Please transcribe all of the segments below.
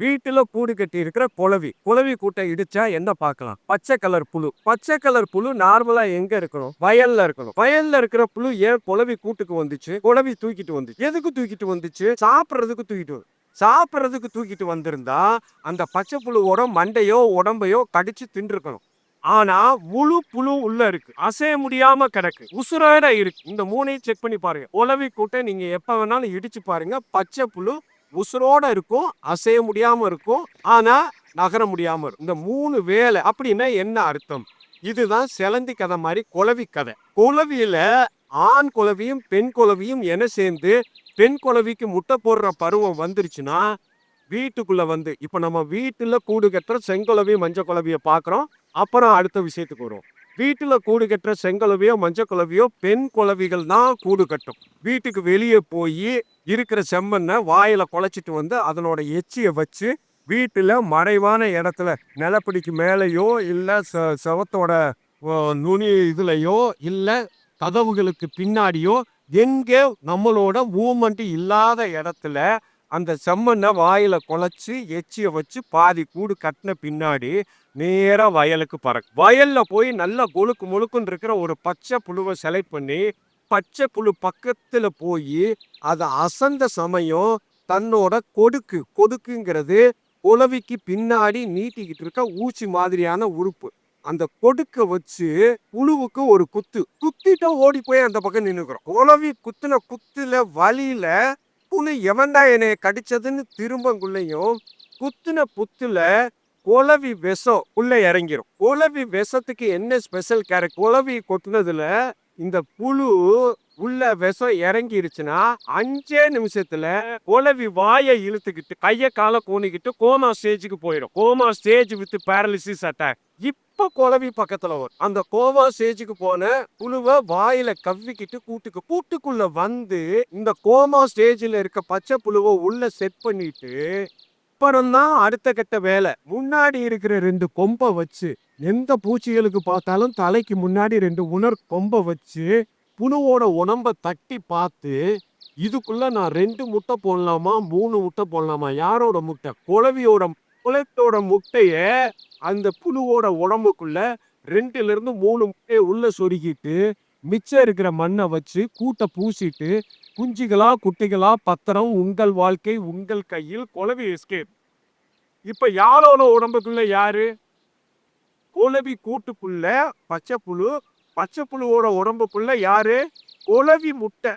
வீட்டுல கூடு கட்டி இருக்கிற குளவி குளவி கூட்டை இடிச்சா என்ன பார்க்கலாம்? பச்சை கலர் புழு. பச்சை கலர் புழு நார்மலா எங்க இருக்கணும்? வயல்ல இருக்கணும். வயல்ல இருக்கிற புழு ஏன் குளவி கூட்டுக்கு வந்துச்சு? குளவி தூக்கிட்டு வந்துச்சு. எதுக்கு தூக்கிட்டு வந்துச்சு? சாப்பிட்றதுக்கு தூக்கிட்டு வந்து சாப்பிட்றதுக்கு தூக்கிட்டு வந்திருந்தா அந்த பச்சை புழுவோட மண்டையோ உடம்பையோ கடிச்சு தின்றுக்கணும் ஆனா முழு புழு உள்ள இருக்கு. அசைய முடியாம கிடக்கு. உசுரோட இருக்கு. இந்த மூணையும் செக் பண்ணி பாருங்க. உளவி கூட்டை நீங்க எப்ப வேணாலும் இடிச்சு பாருங்க. பச்சை புழு உசுரோடு இருக்கும் அசைய முடியாமல் இருக்கும் ஆனால் நகர முடியாமல் இருக்கும் இந்த மூணு வேலை அப்படின்னா என்ன அர்த்தம்? இதுதான் செலந்தி கதை மாதிரி குலவி கதை. குலவியில் ஆண் குலவியும் பெண் குலவியும் என சேர்ந்து பெண் குலவிக்கு முட்டை போடுற பருவம் வந்துருச்சுன்னா வீட்டுக்குள்ளே வந்து இப்போ நம்ம வீட்டில் கூடு கட்டுற செங்குலவி மஞ்சள் குலவியை பார்க்குறோம் அப்புறம் அடுத்த விஷயத்துக்கு வரும் வீட்டில் கூடு கட்டுற செங்கலவையோ மஞ்சள் குளவியோ பெண் குலவிகள் தான் கூடு கட்டும். வீட்டுக்கு வெளியே போய் இருக்கிற செம்மண்ணை வாயில் குழச்சிட்டு வந்து அதனோட எச்சியை வச்சு வீட்டில் மறைவான இடத்துல நிலப்பிடிக்கு மேலேயோ இல்லை ச செவத்தோட நுனி இதுலையோ இல்லை கதவுகளுக்கு பின்னாடியோ எங்கே நம்மளோட மூமெண்ட் இல்லாத இடத்துல அந்த செம்மண்ணை வாயில் குழச்சி எச்சியை வச்சு பாதி கூடு கட்டின பின்னாடி நேராக வயலுக்கு பறக்கும் வயலில் போய் நல்லா கொழுக்கு முழுக்குன்னு இருக்கிற ஒரு பச்சை புழுவை செலக்ட் பண்ணி பச்சை புழு பக்கத்தில் போய் அதை அசந்த சமயம் தன்னோட கொடுக்கு கொடுக்குங்கிறது குளவிக்கு பின்னாடி நீட்டிக்கிட்டு இருக்க ஊசி மாதிரியான உறுப்பு. அந்த கொடுக்க வச்சு புழுவுக்கு ஒரு குத்து. குத்திட்ட ஓடி போய் அந்த பக்கம் நின்றுக்கிறோம் குளவி குத்துன குத்துல வழியில புழு எவன்டா என்னை கடிச்சதுன்னு திரும்பங்குள்ளேயும் குத்துன புத்துல குளவி விஷம் உள்ள இறங்கிரும். குளவி விஷத்துக்கு என்ன ஸ்பெஷல் கேரக்ட் குளவி கொட்டினதுல இந்த புழு உள்ள விஷம் இறங்கிருச்சுன்னா அஞ்சே நிமிஷத்துல குளவி வாயை இழுத்துக்கிட்டு கையை காலை கூணிக்கிட்டு கோமா ஸ்டேஜுக்கு போயிடும் coma stage with paralysis attack அப்போ குளவி பக்கத்துல வரும். அந்த கோமா ஸ்டேஜுக்கு போன புழுவை வாயில கவ்விக்கிட்டு கூட்டுக்கு கூட்டுக்குள்ள வந்து இந்த கோமா ஸ்டேஜில் இருக்க பச்சை புழுவை உள்ள செட் பண்ணிட்டு அப்புறம்தான் அடுத்த கட்ட வேலை. முன்னாடி இருக்கிற ரெண்டு கொம்பை வச்சு எந்த பூச்சிகளுக்கு பார்த்தாலும் தலைக்கு முன்னாடி ரெண்டு உணர் கொம்பை வச்சு புழுவோட உடம்ப தட்டி பார்த்து இதுக்குள்ள நான் ரெண்டு முட்டை போடலாமா மூணு முட்டை போடலாமா யாரோட முட்டை? குழவியோட குளத்தோட முட்டைய அந்த புழுவோட உடம்புக்குள்ள ரெண்டுல இருந்து மூணு முட்டையை உள்ள சொருகிட்டு மிச்சம் இருக்கிற மண்ணை வச்சு கூட்டை பூசிட்டு குஞ்சுகளா குட்டிகளா பத்திரம் உங்கள் வாழ்க்கை உங்கள் கையில் குளவி எஸ்கேப் இப்ப யாரோட உடம்புக்குள்ள யாரு? குளவி கூட்டுக்குள்ள பச்சை புழு பச்சை புழுவோட உடம்புக்குள்ள யாரு? குளவி முட்டை.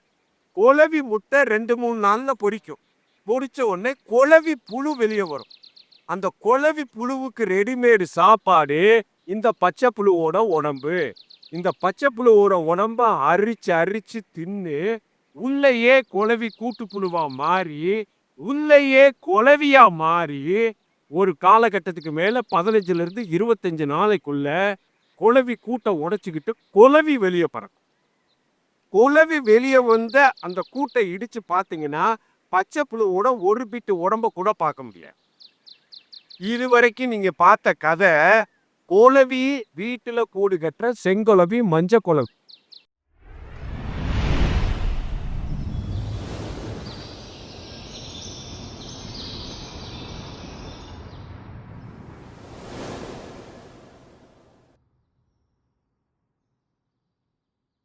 குளவி முட்டை ரெண்டு மூணு நாள்ல பொரிக்கும். பொறிச்ச உடனே குளவி புழு வெளியே வரும். அந்த குளவி புழுவுக்கு ரெடிமேடு சாப்பாடு இந்த பச்சை புழுவோட உடம்பு இந்த பச்சை புழுவோட உடம்ப அரிச்சு அரிச்சு தின்னு உள்ளேயே குளவி கூட்டு புழுவா மாறி உள்ளேயே குளவியா மாறி ஒரு காலகட்டத்துக்கு மேல பதினஞ்சுல இருந்து இருபத்தஞ்சு நாளைக்குள்ள குளவி கூட்டை உடைச்சிக்கிட்டு குளவி வெளியே பறக்கும். குளவி வெளியே வந்த அந்த கூட்டை இடிச்சு பார்த்தீங்கன்னா பச்சை புழுவோட ஒரு பிட்டு உடம்ப கூட பார்க்க முடியாது. இது வரைக்கும் நீங்க பார்த்த கதை கோலவி வீட்டுல கூடு கட்டுற செங்குளவி மஞ்ச குளவி